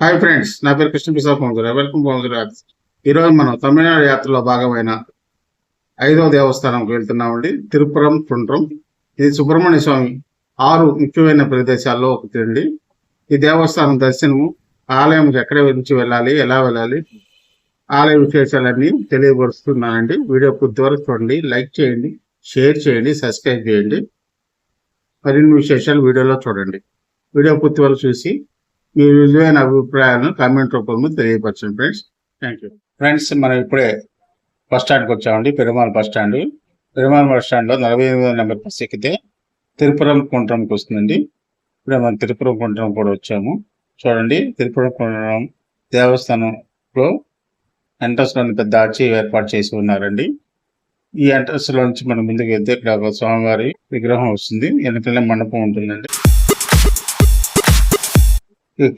Hi friends నా పేరు Krishnaprasad పౌంజురా welcome పౌంజురా ఈరోజు మనం తమిళనాడు యాత్రలో భాగమైన ఐదవ దేవస్థానంకి వెళ్తున్నామండి. తిరుపురం తుండ్రం ఇది సుబ్రహ్మణ్య స్వామి ఆరు ముఖ్యమైన ప్రదేశాల్లో ఒకటి అండి. ఈ దేవస్థానం దర్శనము ఆలయం ఎక్కడ నుంచి వెళ్ళాలి ఎలా వెళ్ళాలి ఆలయ విశేషాలన్నీ తెలియపరుస్తున్నానండి. వీడియో కొద్ది వరకు చూడండి లైక్ చేయండి షేర్ చేయండి సబ్స్క్రైబ్ చేయండి. మరిన్ని విశేషాలు వీడియోలో చూడండి. వీడియో పూర్తి వరకు చూసి మీ విలువైన అభిప్రాయాలను కామెంట్ రూపంలో తెలియపరచండి ఫ్రెండ్స్ థ్యాంక్ యూ ఫ్రెండ్స్ మనం ఇప్పుడే బస్ స్టాండ్కి వచ్చామండి Perumal bus stand Perumal bus స్టాండ్లో నలభై ఎనిమిది నెంబర్ బస్ ఎక్కితే తిరుపురం కుంట్రంకి వస్తుందండి. ఇప్పుడే మనం తిరుపురం కుంట్రం కూడా వచ్చాము. చూడండి తిరుపురం కుంట్రం దేవస్థానంలో ఎంట్రన్స్లోని పెద్ద ఆర్చి ఏర్పాటు చేసి ఉన్నారండి. ఈ ఎంట్రన్స్లో నుంచి మనం ముందుకు వెళ్తే ఇక్కడ ఒక స్వామివారి విగ్రహం వస్తుంది. వెనకనే మండపం ఉంటుందండి.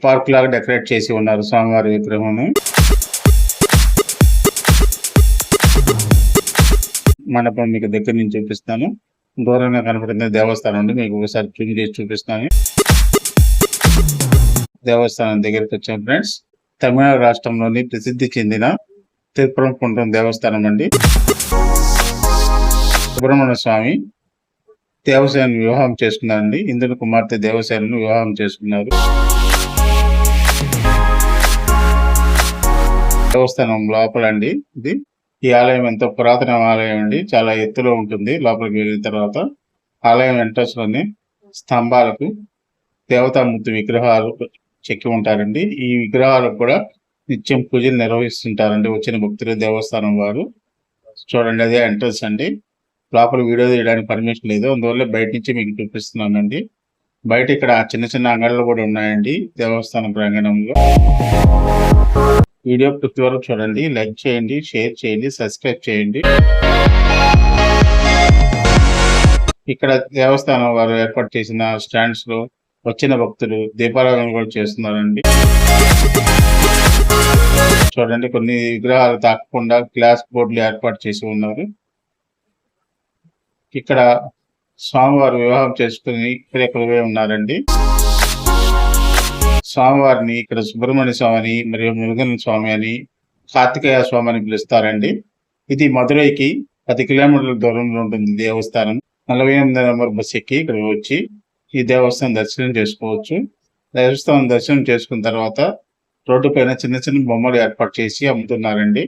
పార్క్ లాగా డెకరేట్ చేసి ఉన్నారు స్వామివారి విగ్రహం మండపం మీకు దగ్గర నుంచి చూపిస్తాను. దూరంగా కనపడుతుంది దేవస్థానం ఉంది. మీకు ఒకసారి చూసి చేసి చూపిస్తాను. దేవస్థానం దగ్గరికి వచ్చాం ఫ్రెండ్స్. తమిళనాడు రాష్ట్రంలోని ప్రసిద్ధి చెందిన తిరుపురం కుంటం దేవస్థానం అండి. సుబ్రహ్మణ్య స్వామి దేవసేన వివాహం చేసుకున్నారండి. ఇంద్రుని కుమార్తె దేవసేనను వివాహం చేసుకున్నారు. దేవస్థానం లోపలండి ఇది. ఈ ఆలయం ఎంతో పురాతన ఆలయం అండి. చాలా ఎత్తులో ఉంటుంది. లోపలికి వెళ్ళిన తర్వాత ఆలయం ఎంట్రన్స్లోని స్తంభాలకు దేవతామూర్తి విగ్రహాలు చెక్కి ఉంటారండి. ఈ విగ్రహాలకు కూడా నిత్యం పూజలు నిర్వహిస్తుంటారండి వచ్చిన భక్తులు దేవస్థానం వారు. చూడండి అదే ఎంట్రన్స్ అండి. లోపల వీడియో తీయడానికి పర్మిషన్ లేదు. అందువల్ల బయట నుంచి మీకు చూపిస్తున్నానండి. బయట ఇక్కడ చిన్న చిన్న అంగళ్ళు కూడా ఉన్నాయండి దేవస్థానం ప్రాంగణంలో. వీడియో ప్రతి వరకు చూడండి. లైక్ చేయండి షేర్ చేయండి సబ్స్క్రైబ్ చేయండి. ఇక్కడ దేవస్థానం వారు ఏర్పాటు చేసిన స్టాండ్స్లో వచ్చిన భక్తులు దీపారాధన కూడా చేస్తున్నారండి. చూడండి కొన్ని విగ్రహాలు తాకకుండా గ్లాస్ బోర్డులు ఏర్పాటు చేసి ఉన్నారు. ఇక్కడ స్వామివారు వివాహం చేసుకుని ఇక్కడ కొలువై ఉన్నారండి. స్వామివారిని ఇక్కడ సుబ్రహ్మణ్య స్వామి మరియు మురుగన్ స్వామి అని కార్తికేయ స్వామి అని పిలుస్తారండి. ఇది మధురైకి పది కిలోమీటర్ల దూరంలో ఉంటుంది దేవస్థానం. నలభై ఎనిమిది నెంబర్ బస్ ఎక్కి ఇక్కడ వచ్చి ఈ దేవస్థానం దర్శనం చేసుకోవచ్చు. దేవస్థానం దర్శనం చేసుకున్న తర్వాత రోడ్డు పైన చిన్న చిన్న బొమ్మలు ఏర్పాటు చేసి అమ్ముతున్నారండి.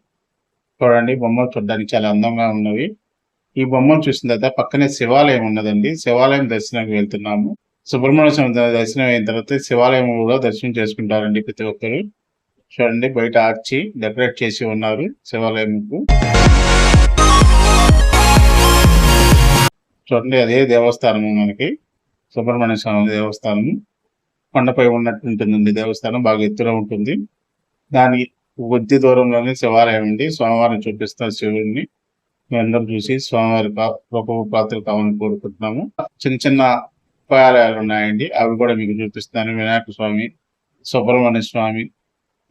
చూడండి బొమ్మలు చూడడానికి చాలా అందంగా ఉన్నవి. ఈ బొమ్మను చూసిన తర్వాత పక్కనే శివాలయం ఉన్నదండి. శివాలయం దర్శనానికి వెళ్తున్నాము. సుబ్రహ్మణ్య స్వామి దర్శనం అయిన తర్వాత శివాలయం కూడా దర్శనం చేసుకుంటారండి ప్రతి ఒక్కరు. చూడండి బయట ఆర్చి డెకరేట్ చేసి ఉన్నారు శివాలయంకు. చూడండి అదే దేవస్థానము మనకి. సుబ్రహ్మణ్య స్వామి దేవస్థానం కొండపై ఉన్నట్టు ఉంటుందండి దేవస్థానం బాగా ఎత్తులో ఉంటుంది. దానికి కొద్ది దూరంలోనే శివాలయం అండి. స్వామివారిని చూపిస్తారు శివుడిని. అందరూ చూసి స్వామివారి గొప్ప పాత్రలు కావాలని కోరుకుంటున్నాము. చిన్న చిన్న ఉపాయాలయాలు ఉన్నాయండి. అవి కూడా మీకు చూపిస్తాను. వినాయక స్వామి సుబ్రహ్మణ్య స్వామి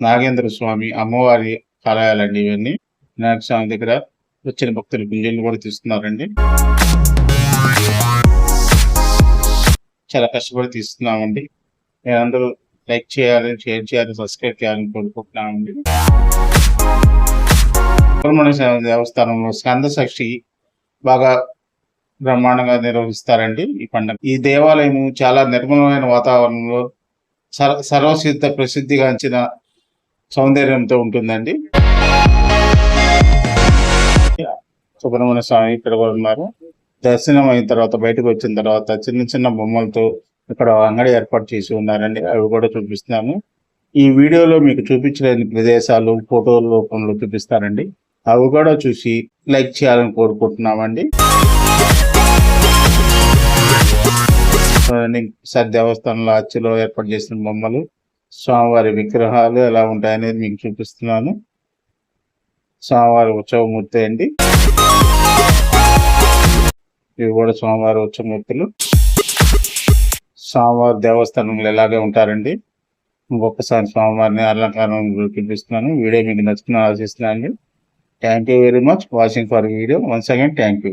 నాగేంద్ర స్వామి అమ్మవారి ఆలయాలండి ఇవన్నీ. వినాయక స్వామి దగ్గర వచ్చిన భక్తులు గింజలు కూడా తీస్తున్నారండి. చాలా కష్టపడి తీస్తున్నామండి. అందరూ లైక్ చేయాలి షేర్ చేయాలి సబ్స్క్రైబ్ చేయాలని కోరుకుంటున్నామండి. సుబ్రహ్మణ్య స్వామి దేవస్థానంలో స్కంద సాక్షి బాగా బ్రహ్మాండంగా నిర్వహిస్తారండి ఈ పండుగ. ఈ దేవాలయం చాలా నిర్మలమైన వాతావరణంలో సర్వ సర్వసిద్ధ ప్రసిద్ధిగాంచిన సౌందర్యంతో ఉంటుందండి. సుబ్రహ్మణ్య స్వామి ఇక్కడ కూడా ఉన్నారు. దర్శనం అయిన తర్వాత బయటకు వచ్చిన తర్వాత చిన్న చిన్న బొమ్మలతో ఇక్కడ అంగడి ఏర్పాటు చేసి ఉన్నారండి. అవి కూడా చూపిస్తున్నాము. ఈ వీడియోలో మీకు చూపించలేని ప్రదేశాలు ఫోటోల రూపంలో చూపిస్తారండి. అవి కూడా చూసి లైక్ చేయాలని కోరుకుంటున్నామండి. సార్ దేవస్థానంలో అచ్చులో ఏర్పాటు చేసిన బొమ్మలు స్వామివారి విగ్రహాలు ఎలా ఉంటాయనేది మీకు చూపిస్తున్నాను. స్వామివారి ఉత్సవమూర్తి అండి. ఇవి కూడా స్వామివారి ఉత్సవమూర్తులు. స్వామివారి దేవస్థానంలో ఎలాగే ఉంటారండి? ఇంకొకసారి స్వామివారిని అలంకారం చూపిస్తున్నాను. వీడియో మీకు నచ్చుతున్నా ఆశిస్తున్నాను. Thank you very much watching for video once again thank you